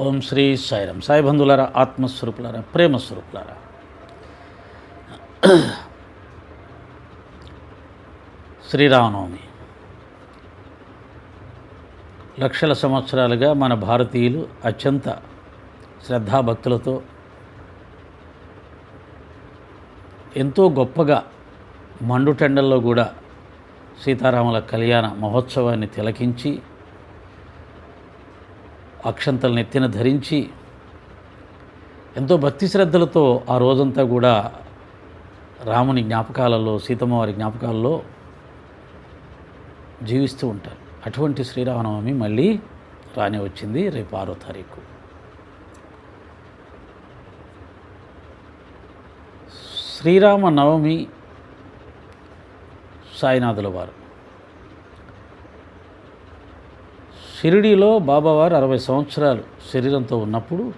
ఓం శ్రీ సాయిరం. సాయి బంధువులారా ఆత్మస్వరూపులారా ప్రేమస్వరూపులారా. శ్రీరామనవమి. లక్షల సంవత్సరాలుగా మన భారతీయులు అత్యంత శ్రద్ధాభక్తులతో ఎంతో గొప్పగా మండుటెండల్లో కూడా సీతారాముల కళ్యాణ మహోత్సవాన్ని తిలకించి అక్షంతలు నెత్తిన ధరించి ఎంతో భక్తి శ్రద్ధలతో ఆ రోజంతా కూడా రాముని జ్ఞాపకాలలో సీతమ్మవారి జ్ఞాపకాలలో జీవిస్తూ ఉంటారు. అటువంటి శ్రీరామనవమి మళ్ళీ రానే వచ్చింది రేపు ఆరో తారీఖు. శ్రీరామ నవమి సాయినాథుల వారు. షిరిడీలో బాబావారు అరవై సంవత్సరాలు శరీరంతో ఉన్నప్పుడు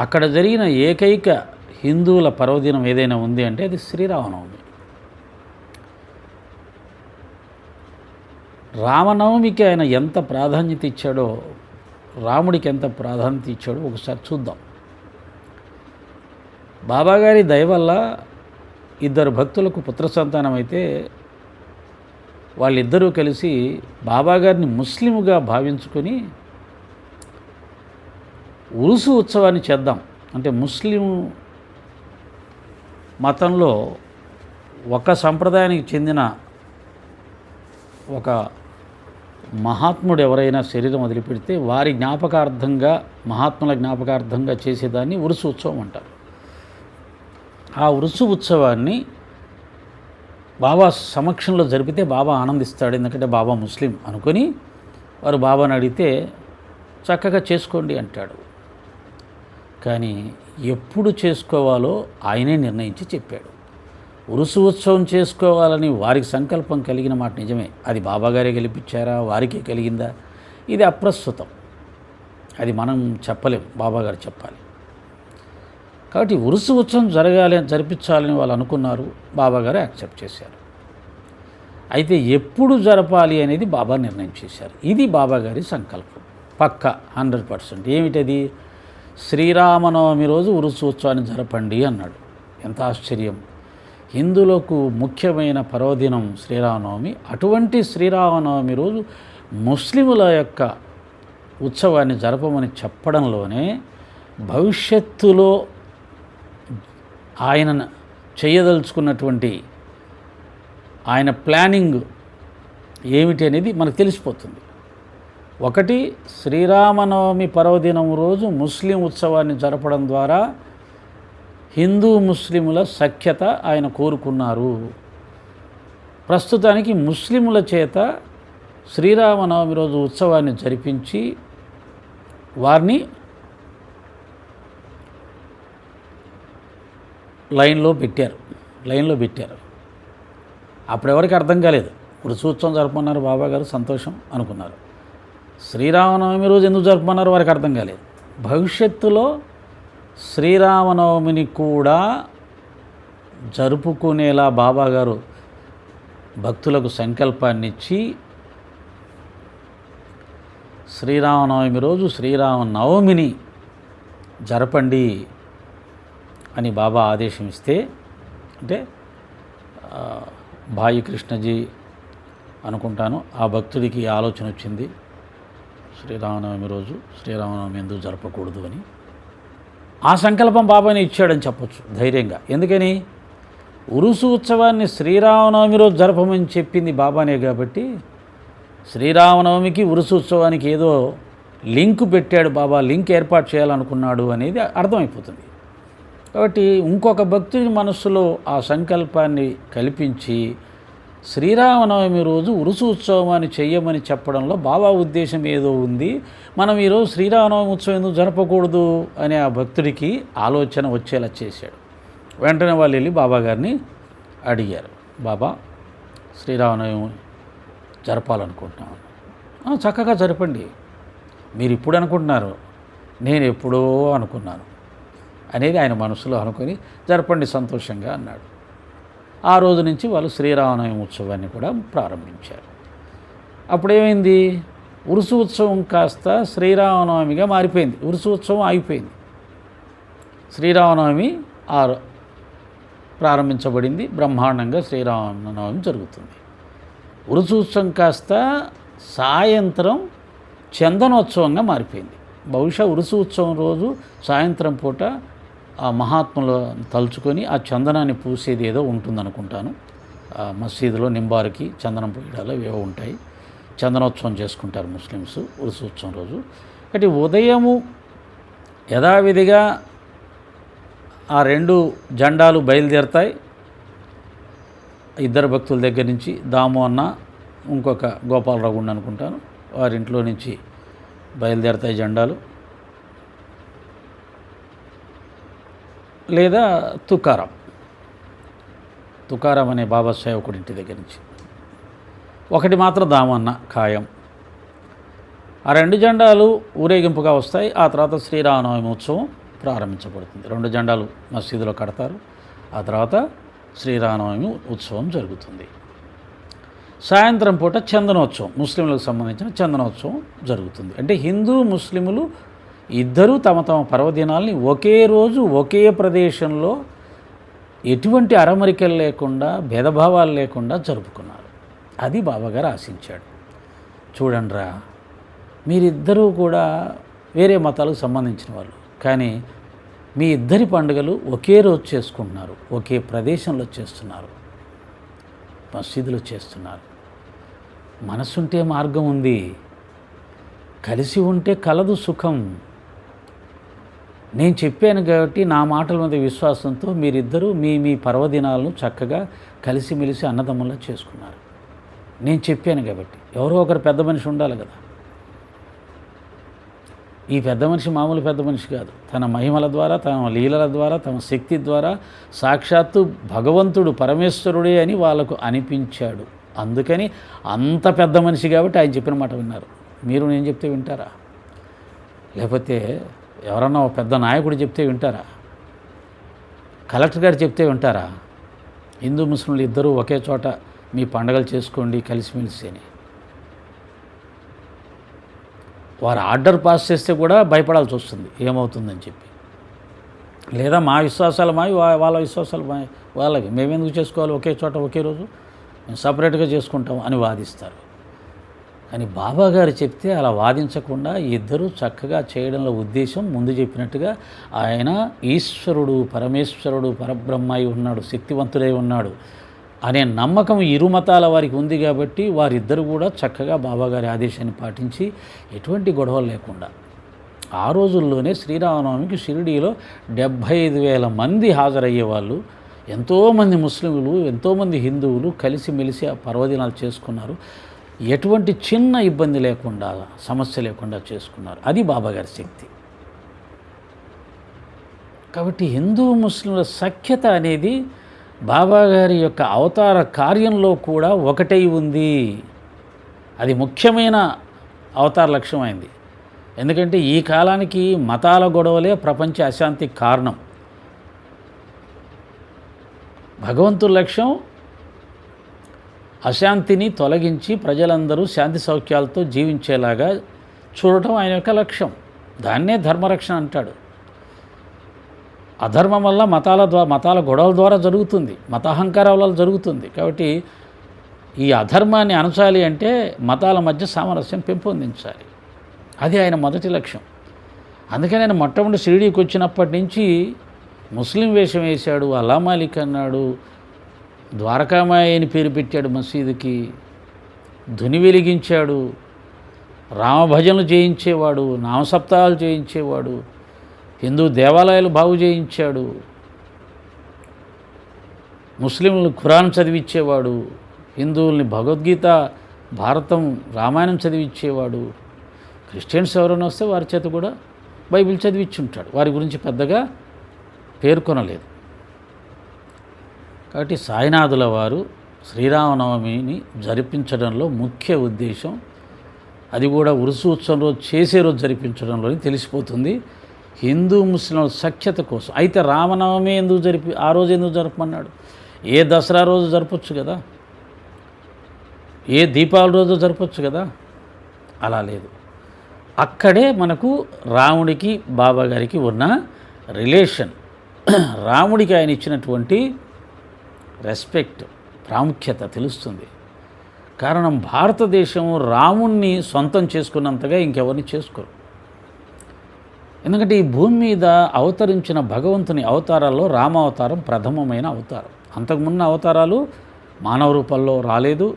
అక్కడ జరిగిన ఏకైక హిందువుల పర్వదినం ఏదైనా ఉంది అంటే అది శ్రీరామనవమి. రామనవమికి ఆయన ఎంత ప్రాధాన్యత ఇచ్చాడో రాముడికి ఎంత ప్రాధాన్యత ఇచ్చాడో ఒకసారి చూద్దాం. బాబాగారి దయ వల్ల ఇద్దరు భక్తులకు పుత్ర సంతానం అయితే వాళ్ళిద్దరూ కలిసి బాబాగారిని ముస్లింగా భావించుకొని ఉరుసు ఉత్సవాన్ని చేద్దాం. అంటే ముస్లిం మతంలో ఒక సంప్రదాయానికి చెందిన ఒక మహాత్ముడు ఎవరైనా శరీరం వదిలిపెడితే వారి జ్ఞాపకార్థంగా మహాత్ముల జ్ఞాపకార్థంగా చేసేదాన్ని ఉరుసు ఉత్సవం అంటారు. ఆ ఉరుసు ఉత్సవాన్ని బాబా సమక్షంలో జరిపితే బాబా ఆనందిస్తాడు ఎందుకంటే బాబా ముస్లిం అనుకొని వారు బాబాని అడిగితే చక్కగా చేసుకోండి అంటాడు. కానీ ఎప్పుడు చేసుకోవాలో ఆయనే నిర్ణయించి చెప్పాడు. ఉరుసు ఉత్సవం చేసుకోవాలని వారికి సంకల్పం కలిగిన మాట నిజమే. అది బాబాగారే గెలిపించారా? వారికే కలిగిందా? ఇది అప్రస్తుతం. అది మనం చెప్పలేం. బాబాగారు చెప్పాలి. కాబట్టి ఉరుసు ఉత్సవం జరగాలి జరిపించాలని వాళ్ళు అనుకున్నారు. బాబాగారు యాక్సెప్ట్ చేశారు. అయితే ఎప్పుడు జరపాలి అనేది బాబా నిర్ణయం చేశారు. ఇది బాబాగారి సంకల్పం. పక్క హండ్రెడ్ పర్సెంట్. ఏమిటది? శ్రీరామనవమి రోజు ఉరుసు ఉత్సవాన్ని జరపండి అన్నాడు. ఎంత ఆశ్చర్యం. హిందువులకు ముఖ్యమైన పర్వదినం శ్రీరామనవమి. అటువంటి శ్రీరామనవమి రోజు ముస్లిముల యొక్క ఉత్సవాన్ని జరపమని చెప్పడంలోనే భవిష్యత్తులో ఆయన చేయదలుచుకున్నటువంటి ఆయన ప్లానింగ్ ఏమిటి అనేది మనకు తెలిసిపోతుంది. ఒకటి శ్రీరామనవమి పర్వదినం రోజు ముస్లిం ఉత్సవాన్ని జరపడం ద్వారా హిందూ ముస్లిముల సఖ్యత ఆయన కోరుకున్నారు. ప్రస్తుతానికి ముస్లిముల చేత శ్రీరామనవమి రోజు ఉత్సవాన్ని జరిపించి వారిని లైన్లో పెట్టారు. లైన్లో పెట్టారు. అప్పుడు ఎవరికి అర్థం కాలేదు. ఇప్పుడు సూత్సవం జరుపుకున్నారు బాబా గారు సంతోషం అనుకున్నారు. శ్రీరామనవమి రోజు ఎందుకు జరుపుకున్నారు వారికి అర్థం కాలేదు. భవిష్యత్తులో శ్రీరామనవమిని కూడా జరుపుకునేలా బాబాగారు భక్తులకు సంకల్పాన్ని ఇచ్చి శ్రీరామనవమి రోజు శ్రీరామనవమిని జరపండి అని బాబా ఆదేశం ఇస్తే అంటే భాయి కృష్ణజీ అనుకుంటాను ఆ భక్తుడికి ఆలోచన వచ్చింది శ్రీరామనవమి రోజు శ్రీరామనవమి ఎందుకు జరపకూడదు అని. ఆ సంకల్పం బాబాని ఇచ్చాడని చెప్పొచ్చు ధైర్యంగా. ఎందుకని? ఉరుసు ఉత్సవాన్ని శ్రీరామనవమి రోజు జరపమని చెప్పింది బాబానే కాబట్టి శ్రీరామనవమికి ఉరుసు ఉత్సవానికి ఏదో లింక్ పెట్టాడు బాబా లింక్ ఏర్పాటు చేయాలనుకున్నాడు అనేది అర్థమైపోతుంది. కాబట్టి ఇంకొక భక్తుడి మనస్సులో ఆ సంకల్పాన్ని కల్పించి శ్రీరామనవమి రోజు ఉరుసు ఉత్సవాన్ని చెయ్యమని చెప్పడంలో బాబా ఉద్దేశం ఏదో ఉంది. మనం ఈరోజు శ్రీరామనవమి ఉత్సవం ఎందుకు జరపకూడదు అనే ఆ భక్తుడికి ఆలోచన వచ్చేలా చేశాడు. వెంటనే వాళ్ళు వెళ్ళి బాబా గారిని అడిగారు. బాబా శ్రీరామనవమి జరపాలనుకుంటున్నాను చక్కగా జరపండి. మీరు ఇప్పుడు అనుకుంటున్నారు. నేను ఎప్పుడో అనుకున్నాను. అనేది ఆయన మనసులో అనుకొని జరపండి సంతోషంగా అన్నాడు. ఆ రోజు నుంచి వాళ్ళు శ్రీరామనవమి ఉత్సవాన్ని కూడా ప్రారంభించారు. అప్పుడేమైంది? ఉరుసు ఉత్సవం కాస్త శ్రీరామనవమిగా మారిపోయింది. ఉరుసు ఉత్సవం ఆగిపోయింది. శ్రీరామనవమి ఆ ప్రారంభించబడింది. బ్రహ్మాండంగా శ్రీరామనవమి జరుగుతుంది. ఉరుసు ఉత్సవం కాస్త సాయంత్రం చందనోత్సవంగా మారిపోయింది. బహుశా ఉరుసు ఉత్సవం రోజు సాయంత్రం పూట ఆ మహాత్ములు తలుచుకొని ఆ చందనాన్ని పూసేది ఏదో ఉంటుందనుకుంటాను. ఆ మసీదులో నింబారుకి చందనం పూయడాలు ఏవో ఉంటాయి. చందనోత్సవం చేసుకుంటారు ముస్లిమ్స్ ఉరుసోత్సవం రోజు. అంటే ఉదయము యథావిధిగా ఆ రెండు జెండాలు బయలుదేరతాయి. ఇద్దరు భక్తుల దగ్గర నుంచి దాము అన్న ఇంకొక గోపాలరావు గుండు అనుకుంటాను. వారింట్లో నుంచి బయలుదేరతాయి జెండాలు. లేదా తుకారం. తుకారం అనే బాబా సేవకుడి ఇంటి దగ్గర నుంచి. ఒకటి మాత్రం దామన్న ఖాయం. ఆ రెండు జెండాలు ఊరేగింపుగా వస్తాయి. ఆ తర్వాత శ్రీరామనవమి ఉత్సవం ప్రారంభించబడుతుంది. రెండు జెండాలు మసీదులో కడతారు. ఆ తర్వాత శ్రీరామనవమి ఉత్సవం జరుగుతుంది. సాయంత్రం పూట చందనోత్సవం ముస్లింలకు సంబంధించిన చందనోత్సవం జరుగుతుంది. అంటే హిందూ ముస్లిములు ఇద్దరూ తమ తమ పర్వదినాల్ని ఒకే రోజు ఒకే ప్రదేశంలో ఎటువంటి అరమరికలు లేకుండా భేదభావాలు లేకుండా జరుపుకున్నారు. అది బాబాగారు ఆశించాడు. చూడండిరా మీరిద్దరూ కూడా వేరే మతాలకు సంబంధించిన వాళ్ళు. కానీ మీ ఇద్దరి పండుగలు ఒకే రోజు చేసుకుంటున్నారు. ఒకే ప్రదేశంలో చేస్తున్నారు. మసీదులో చేస్తున్నారు. మనసుంటే మార్గం ఉంది. కలిసి ఉంటే కలదు సుఖం. నేను చెప్పాను కాబట్టి నా మాటల మీద విశ్వాసంతో మీరిద్దరూ మీ మీ పర్వదినాలను చక్కగా కలిసిమెలిసి అన్నదమ్ములా చేసుకున్నారు. నేను చెప్పాను కాబట్టి ఎవరో ఒకరు పెద్ద మనిషి ఉండాలి కదా. ఈ పెద్ద మనిషి మామూలు పెద్ద మనిషి కాదు. తన మహిమల ద్వారా తన లీలల ద్వారా తన శక్తి ద్వారా సాక్షాత్తు భగవంతుడు పరమేశ్వరుడే అని వాళ్ళకు అనిపించాడు. అందుకని అంత పెద్ద మనిషి కాబట్టి ఆయన చెప్పిన మాట విన్నారు. మీరు నేను చెప్తే వింటారా? లేకపోతే ఎవరన్నా ఒక పెద్ద నాయకుడు చెప్తే వింటారా? కలెక్టర్ గారు చెప్తే వింటారా? హిందూ ముస్లింలు ఇద్దరూ ఒకే చోట మీ పండగలు చేసుకోండి కలిసిమెలిసి అని. వారు ఆర్డర్ పాస్ చేస్తే కూడా భయపడాల్సి వస్తుంది ఏమవుతుందని చెప్పి. లేదా మా విశ్వాసాలు మావి వాళ్ళ విశ్వాసాలు మా వాళ్ళకి మేమెందుకు చేసుకోవాలి? ఒకే చోట ఒకే రోజు? మేము సపరేట్గా చేసుకుంటాం అని వాదిస్తారు. కానీ బాబా గారు చెప్తే అలా వాదించకుండా ఇద్దరూ చక్కగా చేయడంలో ఉద్దేశం ముందు చెప్పినట్టుగా ఆయన ఈశ్వరుడు పరమేశ్వరుడు పరబ్రహ్మ అయి ఉన్నాడు శక్తివంతుడై ఉన్నాడు అనే నమ్మకం ఇరు మతాల వారికి ఉంది కాబట్టి వారిద్దరు కూడా చక్కగా బాబాగారి ఆదేశాన్ని పాటించి ఎటువంటి గొడవలు లేకుండా ఆ రోజుల్లోనే శ్రీరామనవమికి షిరిడీలో డెబ్భై ఐదు వేల మంది హాజరయ్యేవాళ్ళు ఎంతోమంది ముస్లింలు ఎంతోమంది హిందువులు కలిసిమెలిసి ఆ పర్వదినాలు చేసుకున్నారు. ఎటువంటి చిన్న ఇబ్బంది లేకుండా సమస్య లేకుండా చేసుకున్నారు. అది బాబాగారి శక్తి. కాబట్టి హిందూ ముస్లింల సఖ్యత అనేది బాబాగారి యొక్క అవతార కార్యంలో కూడా ఒకటై ఉంది. అది ముఖ్యమైన అవతార లక్ష్యమైంది ఎందుకంటే ఈ కాలానికి మతాల గొడవలే ప్రపంచ అశాంతికి కారణం. భగవంతుడి లక్ష్యం అశాంతిని తొలగించి ప్రజలందరూ శాంతి సౌఖ్యాలతో జీవించేలాగా చూడటం ఆయన యొక్క లక్ష్యం. దాన్నే ధర్మరక్షణ అంటాడు. అధర్మం వల్ల మతాల ద్వారా మతాల గొడవల ద్వారా జరుగుతుంది. మతాహంకారం వల్ల జరుగుతుంది. కాబట్టి ఈ అధర్మాన్ని అణచాలి అంటే మతాల మధ్య సామరస్యం పెంపొందించాలి. అది ఆయన మొదటి లక్ష్యం. అందుకని ఆయన మొట్టమొదటి షిరిడీకి వచ్చినప్పటి నుంచి ముస్లిం వేషం వేశాడు అల్లా మాలిక్ అన్నాడు ద్వారకామాయ అని పేరు పెట్టాడు మసీదుకి. ధుని వెలిగించాడు. రామభజనలు చేయించేవాడు నామసప్తాహాలు చేయించేవాడు హిందూ దేవాలయాలు బాగు చేయించాడు. ముస్లింలు ఖురాన్ చదివించేవాడు హిందువుల్ని భగవద్గీత భారతం రామాయణం చదివించేవాడు క్రిస్టియన్స్ ఎవరైనా వస్తే వారి చేత కూడా బైబిల్ చదివించి ఉంటాడు వారి గురించి పెద్దగా పేర్కొనలేదు. కాబట్టి సాయినాథుల వారు శ్రీరామనవమిని జరిపించడంలో ముఖ్య ఉద్దేశం అది కూడా ఉరుసు ఉత్సవం రోజు చేసే రోజు జరిపించడంలోని తెలిసిపోతుంది. హిందూ ముస్లింల సఖ్యత కోసం అయితే రామనవమి ఎందుకు జరిపి ఆ రోజు ఎందుకు జరపమన్నాడు? ఏ దసరా రోజు జరపచ్చు కదా? ఏ దీపావళి రోజు జరపచ్చు కదా? అలా లేదు. అక్కడే మనకు రాముడికి బాబా గారికి ఉన్న రిలేషన్. రాముడికి ఆయన ఇచ్చినటువంటి రెస్పెక్ట్ ప్రాముఖ్యత తెలుస్తుంది. కారణం భారతదేశం రాముణ్ణి సొంతం చేసుకున్నంతగా ఇంకెవరిని చేసుకోరు. ఎందుకంటే ఈ భూమి మీద అవతరించిన భగవంతుని అవతారాల్లో రామావతారం ప్రథమమైన అవతారం. అంతకుమున్న అవతారాలు మానవ రూపంలో రాలేదు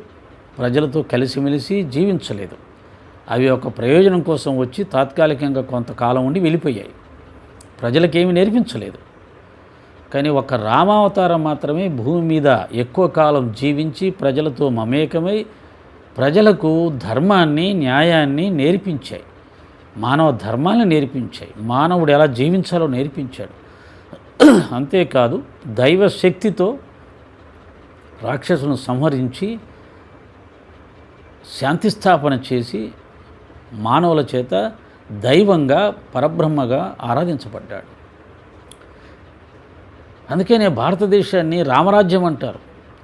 ప్రజలతో కలిసిమెలిసి జీవించలేదు. అవి ఒక ప్రయోజనం కోసం వచ్చి తాత్కాలికంగా కొంతకాలం ఉండి వెళ్ళిపోయాయి. ప్రజలకేమీ నేర్పించలేదు. కానీ ఒక రామావతారం మాత్రమే భూమి మీద ఎక్కువ కాలం జీవించి ప్రజలతో మమేకమై ప్రజలకు ధర్మాన్ని న్యాయాన్ని నేర్పించాయి. మానవ ధర్మాన్ని నేర్పించాయి. మానవుడు ఎలా జీవించాలో నేర్పించాడు. అంతేకాదు దైవ శక్తితో రాక్షసులను సంహరించి శాంతిస్థాపన చేసి మానవుల చేత దైవంగా పరబ్రహ్మగా ఆరాధించబడ్డాడు. అందుకనే భారతదేశాన్ని రామరాజ్యం అంటారు.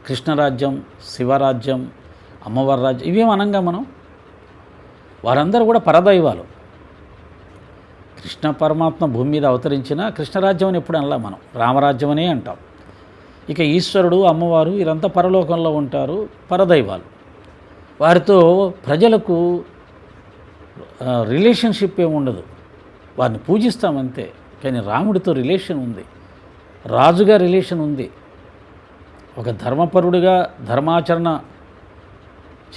కృష్ణరాజ్యం శివరాజ్యం అమ్మవారి రాజ్యం ఇవేం అనంగా మనం? వారందరూ కూడా పరదైవాలు. కృష్ణ పరమాత్మ భూమి మీద అవతరించిన కృష్ణరాజ్యం అని ఎప్పుడు అనలా మనం. రామరాజ్యం అనే అంటాం. ఇక ఈశ్వరుడు అమ్మవారు వీరంతా పరలోకంలో ఉంటారు పరదైవాలు. వారితో ప్రజలకు రిలేషన్షిప్ ఏమి ఉండదు వారిని పూజిస్తామంతే కానీ రాముడితో రిలేషన్ ఉంది. రాజుగా రిలేషన్ ఉంది. ఒక ధర్మపరుడిగా ధర్మాచరణ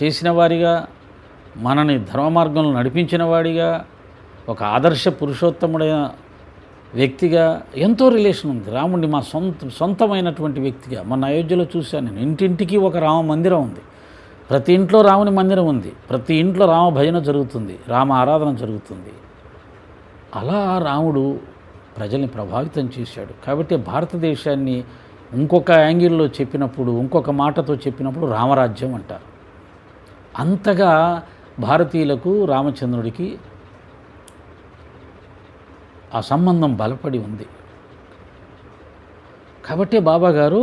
చేసిన వారిగా మనని ధర్మ మార్గంలో నడిపించిన వాడిగా ఒక ఆదర్శ పురుషోత్తముడైన వ్యక్తిగా ఎంతో రిలేషన్ ఉంది. రాముడిని మా సొంత సొంతమైనటువంటి వ్యక్తిగా మన అయోధ్యలో చూశాను నేను. ఇంటింటికి ఒక రామ మందిరం ఉంది. ప్రతి ఇంట్లో రాముని మందిరం ఉంది. ప్రతి ఇంట్లో రామ భజన జరుగుతుంది. రామ ఆరాధన జరుగుతుంది. అలా రాముడు ప్రజల్ని ప్రభావితం చేశాడు. కాబట్టి భారతదేశాన్ని ఇంకొక యాంగిల్లో చెప్పినప్పుడు ఇంకొక మాటతో చెప్పినప్పుడు రామరాజ్యం అంటారు. అంతగా భారతీయులకు రామచంద్రుడికి ఆ సంబంధం బలపడి ఉంది. కాబట్టి బాబాగారు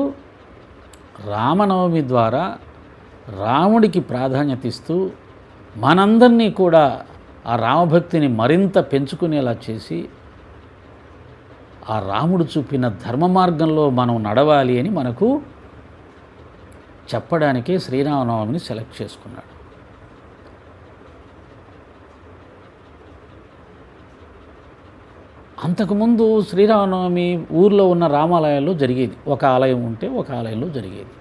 రామనవమి ద్వారా రాముడికి ప్రాధాన్యత ఇస్తూ మనందరినీ కూడా ఆ రామభక్తిని మరింత పెంచుకునేలా చేసి ఆ రాముడు చూపిన ధర్మ మార్గంలో మనం నడవాలి అని మనకు చెప్పడానికే శ్రీరామనవమిని సెలెక్ట్ చేసుకున్నాడు. అంతకుముందు శ్రీరామనవమి ఊర్లో ఉన్న రామాలయాల్లో జరిగేది. ఒక ఆలయం ఉంటే ఒక ఆలయంలో జరిగేది.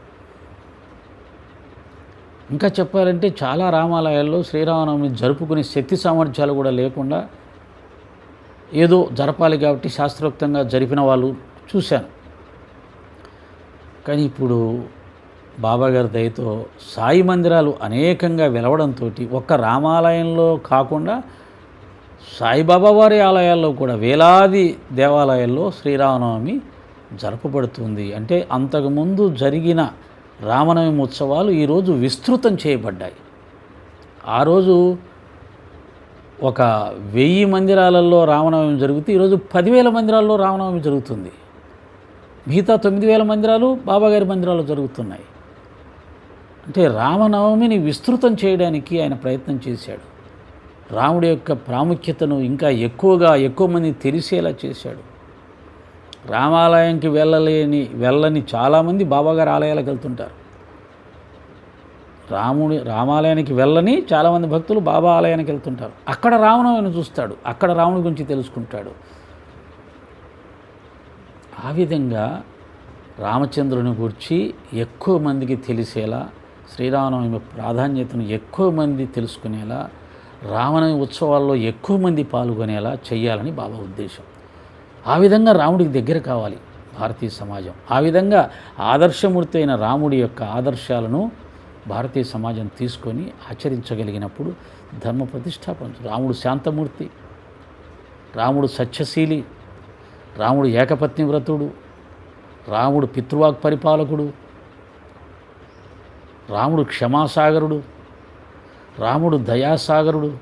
ఇంకా చెప్పాలంటే చాలా రామాలయాల్లో శ్రీరామనవమి జరుపుకునే శక్తి సామర్థ్యాలు కూడా లేకుండా ఏదో జరపాలి కాబట్టి శాస్త్రోక్తంగా జరిపిన వాళ్ళు చూశాను. కానీ ఇప్పుడు బాబాగారి దయతో సాయి మందిరాలు అనేకంగా వెలవడంతో ఒక్క రామాలయంలో కాకుండా సాయిబాబా వారి ఆలయాల్లో కూడా వేలాది దేవాలయాల్లో శ్రీరామనవమి జరపబడుతుంది. అంటే అంతకుముందు జరిగిన రామనవమి ఉత్సవాలు ఈరోజు విస్తృతం చేయబడ్డాయి. ఆ రోజు ఒక వెయ్యి మందిరాలలో రామనవమి జరుగుతూ ఈరోజు పదివేల మందిరాల్లో రామనవమి జరుగుతుంది. మిగతా తొమ్మిది వేల మందిరాలు బాబాగారి మందిరాలు జరుగుతున్నాయి. అంటే రామనవమిని విస్తృతం చేయడానికి ఆయన ప్రయత్నం చేశాడు. రాముడి యొక్క ప్రాముఖ్యతను ఇంకా ఎక్కువగా ఎక్కువ మంది తెలిసేలా చేశాడు. రామాలయంకి వెళ్ళలేని వెళ్ళని చాలామంది బాబాగారి ఆలయాలకు వెళ్తుంటారు. రాముడి రామాలయానికి వెళ్ళని చాలామంది భక్తులు బాబా ఆలయానికి వెళ్తుంటారు. అక్కడ రామనవమిని చూస్తాడు. అక్కడ రాముడి గురించి తెలుసుకుంటాడు. ఆ విధంగా రామచంద్రుని గురించి ఎక్కువ మందికి తెలిసేలా శ్రీరామనవమి ప్రాధాన్యతను ఎక్కువ మంది తెలుసుకునేలా రామనవమి ఉత్సవాల్లో ఎక్కువ మంది పాల్గొనేలా చేయాలని బాబా ఉద్దేశం. ఆ విధంగా రాముడికి దగ్గర కావాలి. భారతీయ సమాజం. ఆ విధంగా ఆదర్శమూర్తి అయిన రాముడి యొక్క ఆదర్శాలను భారతీయ సమాజం తీసుకొని ఆచరించగలిగినప్పుడు ధర్మ ప్రతిష్టాపన. రాముడు శాంతమూర్తి రాముడు సత్యశీలి రాముడు ఏకపత్ని వ్రతుడు రాముడు పితృవాక్ పరిపాలకుడు రాముడు క్షమాసాగరుడు రాముడు దయాసాగరుడు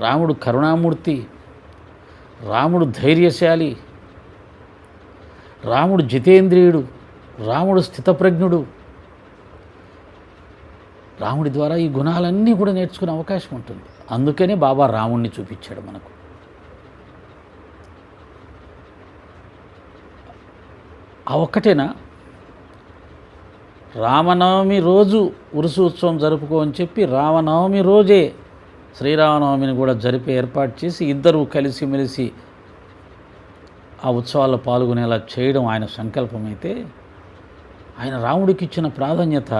రాముడు కరుణామూర్తి రాముడు ధైర్యశాలి రాముడు జితేంద్రియుడు రాముడు స్థితప్రజ్ఞుడు రాముడి ద్వారా ఈ గుణాలన్నీ కూడా నేర్చుకునే అవకాశం ఉంటుంది. అందుకనే బాబా రాముణ్ణి చూపించాడు మనకు. ఆ ఒక్కటేనా? రామనవమి రోజు ఉరుసు ఉత్సవం జరుపుకో అని చెప్పి రామనవమి రోజే శ్రీరామనవమిని కూడా జరిపే ఏర్పాటు చేసి ఇద్దరు కలిసిమెలిసి ఆ ఉత్సవాల్లో పాల్గొనేలా చేయడం ఆయన సంకల్పమైతే ఆయన రాముడికి ఇచ్చిన ప్రాధాన్యత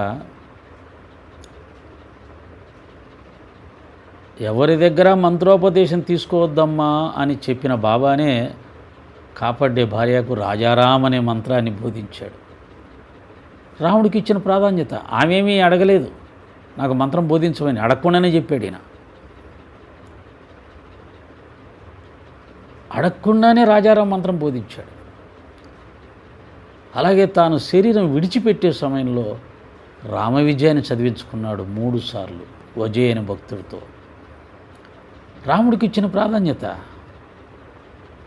ఎవరి దగ్గర మంత్రోపదేశం తీసుకోవద్దమ్మా అని చెప్పిన బాబానే కాపాడే భార్యకు రాజారాం అనే మంత్రాన్ని బోధించాడు. రాముడికి ఇచ్చిన ప్రాధాన్యత ఆమెమీ అడగలేదు. నాకు మంత్రం బోధించమని అడగకుండానే చెప్పాడు ఈయన. అడగకుండానే రాజారాం మంత్రం బోధించాడు. అలాగే తాను శరీరం విడిచిపెట్టే సమయంలో రామ విజయాన్ని చదివించుకున్నాడు మూడుసార్లు సార్లు అనే భక్తుడితో. రాముడికి ఇచ్చిన ప్రాధాన్యత.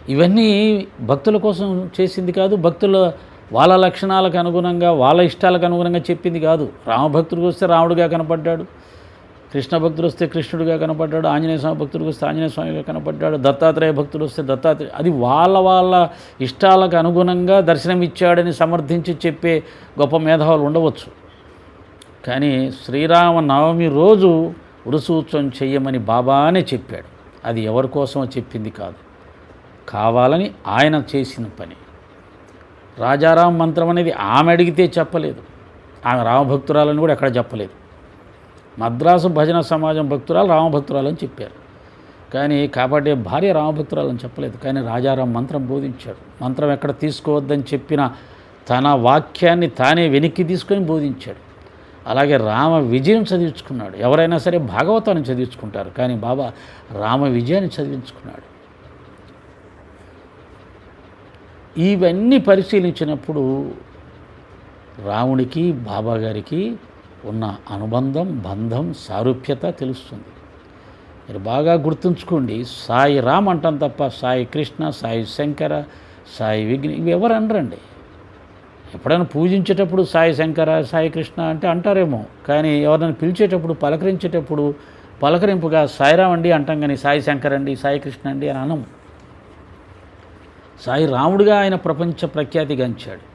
ఇవన్నీ భక్తుల కోసం చేసింది కాదు భక్తుల వాళ్ళ లక్షణాలకు అనుగుణంగా వాళ్ళ ఇష్టాలకు అనుగుణంగా చెప్పింది కాదు. రామభక్తుడికి వస్తే రాముడిగా కనపడ్డాడు కృష్ణ భక్తుడు వస్తే కృష్ణుడిగా కనపడ్డాడు ఆంజనేయ స్వామి భక్తుడికి వస్తే ఆంజనేయ స్వామిగా కనపడ్డాడు దత్తాత్రేయ భక్తుడు వస్తే దత్తాత్రేయ అది వాళ్ళ వాళ్ళ ఇష్టాలకు అనుగుణంగా దర్శనమిచ్చాడని సమర్థించి చెప్పే గొప్ప మేధావులు ఉండవచ్చు. కానీ శ్రీరామ నవమి రోజు ఉరుసూత్రం చెయ్యమని బాబానే చెప్పాడు. అది ఎవరి కోసమో చెప్పింది కాదు. కావాలని ఆయన చేసిన పని. రాజారాం మంత్రం అనేది ఆమె అడిగితే చెప్పలేదు. ఆమె రామభక్తురాలని కూడా ఎక్కడ చెప్పలేదు. మద్రాసు భజన సమాజం భక్తురాలు రామభక్తురాలని చెప్పారు. కానీ కాబట్టి భార్య రామభక్తురాలని చెప్పలేదు. కానీ రాజారాం మంత్రం బోధించాడు. మంత్రం ఎక్కడ తీసుకోవద్దని చెప్పిన తన వాక్యాన్ని తానే వెనక్కి తీసుకొని బోధించాడు. అలాగే రామ విజయం చదివించుకున్నాడు. ఎవరైనా సరే భాగవతాన్ని చదివించుకుంటారు. కానీ బాబా రామ విజయాన్ని చదివించుకున్నాడు. ఇవన్నీ పరిశీలించినప్పుడు రాముడికి బాబా గారికి ఉన్న అనుబంధం బంధం సారూప్యత తెలుస్తుంది. మీరు బాగా గుర్తుంచుకోండి. సాయి రామ్ అంటాం తప్ప సాయి కృష్ణ సాయి శంకర సాయి విఘ్న ఇవి ఎవరు అనరండి? ఎప్పుడైనా పూజించేటప్పుడు సాయి శంకర సాయి కృష్ణ అంటే అంటారేమో. కానీ ఎవరైనా పిలిచేటప్పుడు పలకరించేటప్పుడు పలకరింపుగా సాయిరామ్ అండి అంటాం కానీ సాయి శంకర్ అండి సాయి కృష్ణ అండి అని అనము. సాయి రాముడిగా ఆయన ప్రపంచ ప్రఖ్యాతిగాంచాడు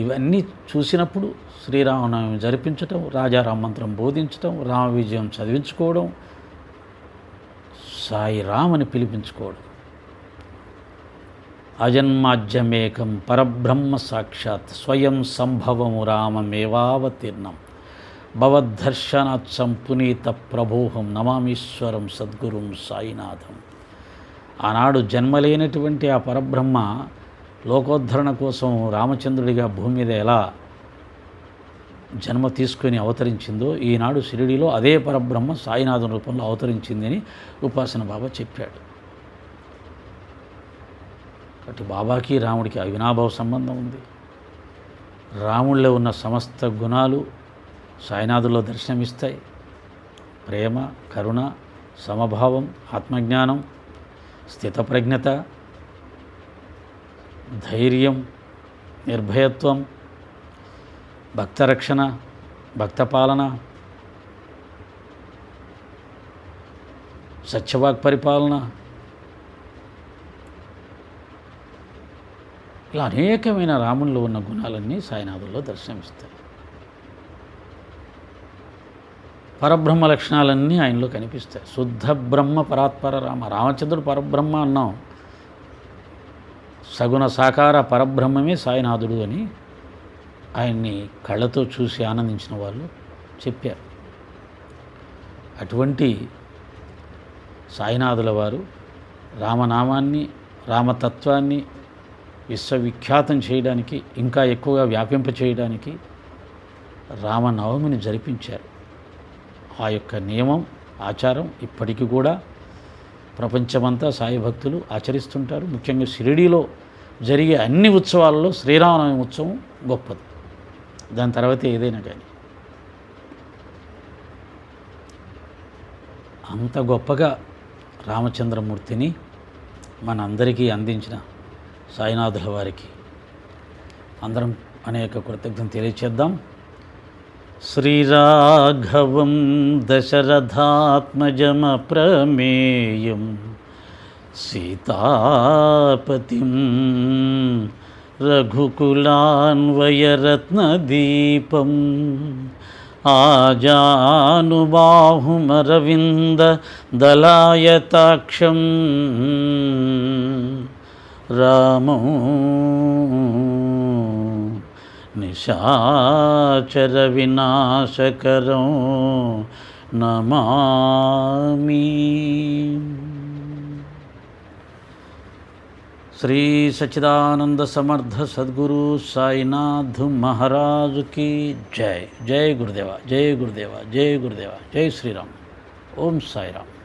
ఇవన్నీ చూసినప్పుడు శ్రీరామనవమి జరిపించటం రాజారాం మంత్రం బోధించటం రామ విజయం చదివించుకోవడం సాయి రామని పిలిపించుకోవడం. అజన్మాజ్యమేకం పరబ్రహ్మ సాక్షాత్ స్వయం సంభవము రామమేవావతీర్ణం. భవద్దర్శనాత్సం పునీత ప్రభోహం నమామీశ్వరం సద్గురుం సాయినాథం. ఆనాడు జన్మలేనటువంటి ఆ పరబ్రహ్మ లోకోద్ధరణ కోసం రామచంద్రుడిగా భూమి మీద ఎలా జన్మ తీసుకొని అవతరించిందో ఈనాడు షిరిడిలో అదే పరబ్రహ్మ సాయినాథం రూపంలో అవతరించిందని ఉపాసన బాబా చెప్పాడు. కాబట్టి బాబాకి రాముడికి అవినాభావ సంబంధం ఉంది. రాముడిలో ఉన్న సమస్త గుణాలు సాయినాథుల్లో దర్శనమిస్తాయి. ప్రేమ కరుణ సమభావం ఆత్మజ్ఞానం స్థితప్రజ్ఞత ధైర్యం నిర్భయత్వం భక్తరక్షణ భక్తపాలన సత్యవాక్ పరిపాలన ఇలా అనేకమైన రాముల్లో ఉన్న గుణాలన్నీ సాయినాథుల్లో దర్శనమిస్తాయి. పరబ్రహ్మ లక్షణాలన్నీ ఆయనలో కనిపిస్తాయి. శుద్ధ బ్రహ్మ పరాత్పర రామ. రామచంద్రుడు పరబ్రహ్మ అన్నాం. సగుణ సాకార పరబ్రహ్మమే సాయినాథుడు అని ఆయన్ని కళ్ళతో చూసి ఆనందించిన వాళ్ళు చెప్పారు. అటువంటి సాయినాథుల వారు రామనామాన్ని రామతత్వాన్ని విశ్వవిఖ్యాతం చేయడానికి ఇంకా ఎక్కువగా వ్యాపింప చేయడానికి రామనవమిని జరిపించారు. ఆ యొక్క నియమం ఆచారం ఇప్పటికీ కూడా ప్రపంచమంతా సాయి భక్తులు ఆచరిస్తుంటారు. ముఖ్యంగా షిరిడీలో జరిగే అన్ని ఉత్సవాల్లో శ్రీరామనవమి ఉత్సవం గొప్పది. దాని తర్వాత ఏదైనా కానీ. అంత గొప్పగా రామచంద్రమూర్తిని మనందరికీ అందించిన సాయినాథుల వారికి అందరం అనేక కృతజ్ఞత తెలియచేద్దాం. శ్రీరాఘవం దశరథాత్మజమప్రమేయం సీతాపతిం రఘుకులాన్వయరత్నదీపం ఆజానుబాహుమరవింద దళాయతాక్షం రామో నిశాచర వినాశకరం నమామి. శ్రీ సచిదానంద సమర్థ సద్గురు సాయినాథ్ మహారాజు की జై. జై గురుదేవ జై గురుదేవ జై గురుదేవ జై శ్రీరామ్. ఓం సాయిరామ్.